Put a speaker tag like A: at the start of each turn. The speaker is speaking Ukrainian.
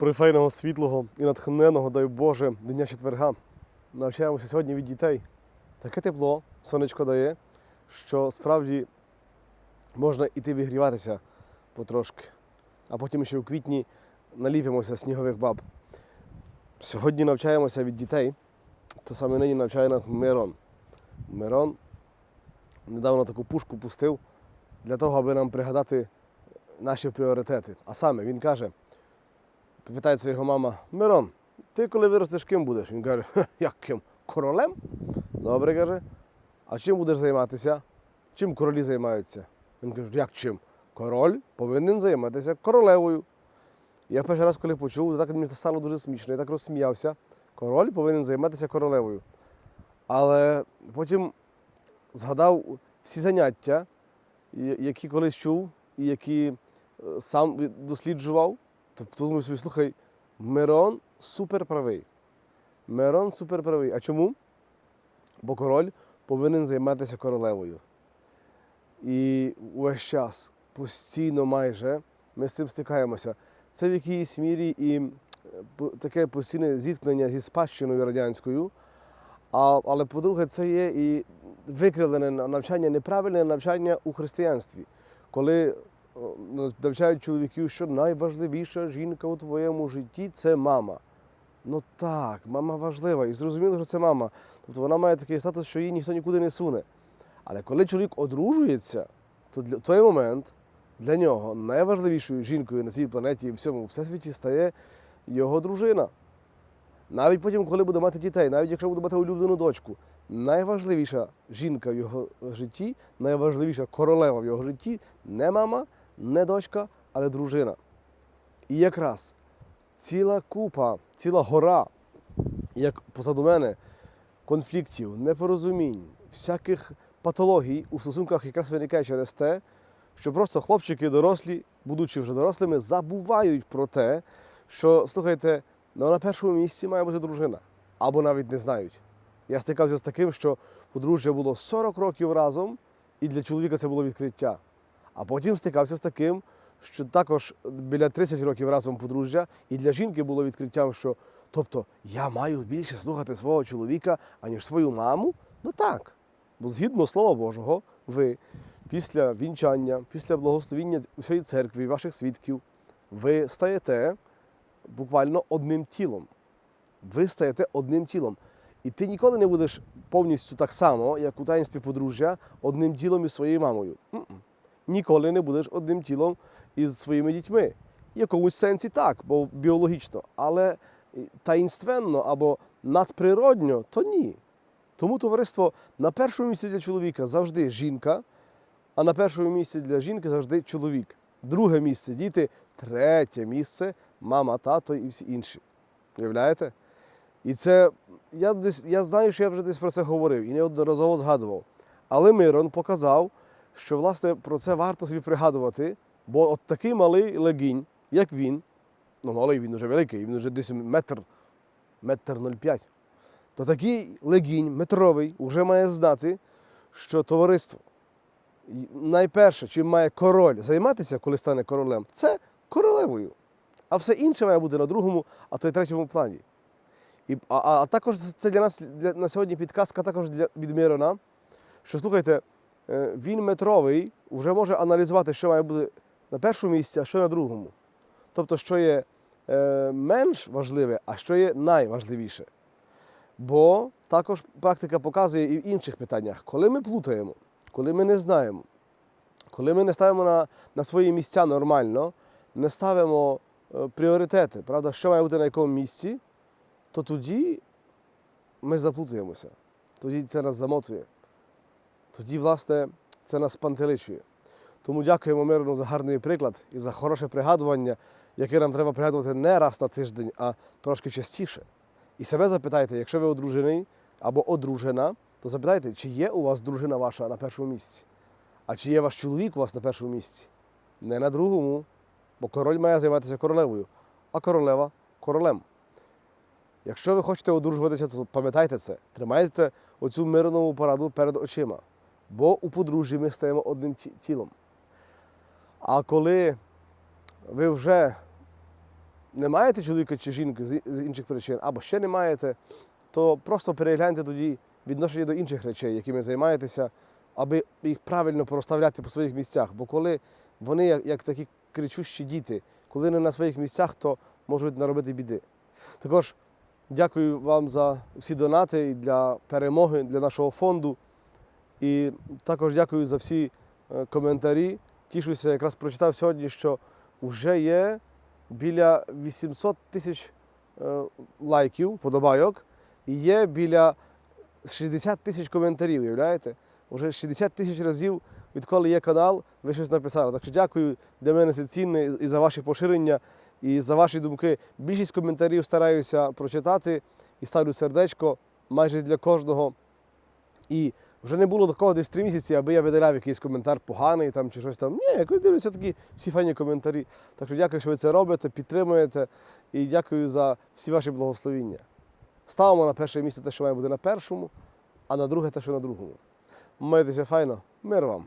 A: Прифейного, світлого і натхненного, дай Боже, дня четверга. Навчаємося сьогодні від дітей. Таке тепло, сонечко дає, що справді можна іти вигріватися потрошки. А потім ще в квітні наліпимося снігових баб. Сьогодні навчаємося від дітей. То саме нині навчає нас Мирон. Мирон недавно таку пушку пустив для того, аби нам пригадати наші пріоритети. А саме він каже, питається його мама, Мирон, ти коли виростеш, ким будеш? Він каже, «Ха, як ким? Королем? Добре каже. А чим будеш займатися? Чим королі займаються? Він каже, як чим? Король повинен займатися королевою. Я перший раз, коли почув, так мені стало дуже смішно, я так розсміявся. Король повинен займатися королевою. Але потім згадав всі заняття, які колись чув і які е, сам досліджував. Тобто думаю собі, слухай, Мирон супер правий. Мирон супер правий. А чому? Бо король повинен займатися королевою. І увесь час, постійно майже, ми з цим стикаємося. Це в якійсь мірі і е, таке постійне зіткнення зі спадщиною радянською. А, але по-друге, це є і викривлене навчання, неправильне навчання у християнстві, коли навчають чоловіків, що найважливіша жінка у твоєму житті це мама. Ну так, мама важлива, і зрозуміло, що це мама. Тобто вона має такий статус, що її ніхто нікуди не суне. Але коли чоловік одружується, то для той момент для нього найважливішою жінкою на цій планеті і всьому всесвіті стає його дружина. Навіть потім, коли буде мати дітей, навіть якщо буде мати улюблену дочку, найважливіша жінка в його житті, найважливіша королева в його житті не мама, не дочка, але дружина. І якраз ціла купа, ціла гора, як позаду мене, конфліктів, непорозумінь, всяких патологій у стосунках якраз виникає через те, що просто хлопчики дорослі, будучи вже дорослими, забувають про те, що, слухайте, ну, на першому місці має бути дружина. Або навіть не знають. Я стикався з таким, що подружжя було 40 років разом, і для чоловіка це було відкриття. А потім стикався з таким, що також біля 30 років разом подружжя, і для жінки було відкриттям, що тобто я маю більше слухати свого чоловіка, аніж свою маму. Ну так. Бо згідно Слова Божого, ви після вінчання, після благословіння усієї церкви, ваших свідків, ви стаєте буквально одним тілом. Ви стаєте одним тілом. І ти ніколи не будеш повністю так само, як у таїнстві подружжя, одним тілом із своєю мамою. Ніколи не будеш одним тілом із своїми дітьми. В якомусь сенсі так, бо біологічно, але таїнственно або надприродньо то ні. Тому товариство на першому місці для чоловіка завжди жінка, а на першому місці для жінки завжди чоловік. Друге місце діти, третє місце мама, тато і всі інші. Уявляєте? І це я десь я знаю, що я вже десь про це говорив і неодноразово згадував. Але Мирон показав, що власне про це варто собі пригадувати, бо от такий малий легінь, як він, ну малий він уже великий, він вже десь метр, метр 0,5, то такий легінь метровий вже має знати, що товариство найперше, чим має король займатися, коли стане королем, це королевою. А все інше має бути на другому, а то й третьому плані. І, а, а, також це для нас для, на сьогодні підказка також для, від Мирона, що слухайте, він метровий вже може аналізувати, що має бути на першому місці, а що на другому. Тобто, що є е, менш важливе, а що є найважливіше. Бо також практика показує і в інших питаннях, коли ми плутаємо, коли ми не знаємо, коли ми не ставимо на, на свої місця нормально, не ставимо е, пріоритети, правда, що має бути на якому місці, то тоді ми заплутаємося. Тоді це нас замотує. Тоді, власне, це нас пантеличує. Тому дякуємо Мирону за гарний приклад і за хороше пригадування, яке нам треба пригадувати не раз на тиждень, а трошки частіше. І себе запитайте, якщо ви одружений або одружена, то запитайте, чи є у вас дружина ваша на першому місці? А чи є ваш чоловік у вас на першому місці? Не на другому, бо король має займатися королевою, а королева королем. Якщо ви хочете одружуватися, то пам'ятайте це, тримайте оцю мирнову пораду перед очима. Бо у подружжі ми стаємо одним тілом. А коли ви вже не маєте чоловіка чи жінки з інших причин, або ще не маєте, то просто перегляньте тоді відношення до інших речей, якими займаєтеся, аби їх правильно проставляти по своїх місцях. Бо коли вони, як такі кричущі діти, коли не на своїх місцях, то можуть наробити біди. Також дякую вам за всі донати і для перемоги для нашого фонду. І також дякую за всі е, коментарі. Тішуся, якраз прочитав сьогодні, що вже є біля 800 тисяч е, лайків, подобайок, і є біля 60 тисяч коментарів, уявляєте? Уже 60 тисяч разів, відколи є канал, ви щось написали. Так що дякую, для мене це цінне і за ваші поширення, і за ваші думки. Більшість коментарів стараюся прочитати і ставлю сердечко майже для кожного. І вже не було такого десь три місяці, аби я видаляв якийсь коментар поганий там чи щось там. Ні, якось дивлюся такі всі файні коментарі. Так що дякую, що ви це робите, підтримуєте і дякую за всі ваші благословіння. Ставимо на перше місце те, що має бути на першому, а на друге те, що на другому. Майтеся файно, мир вам!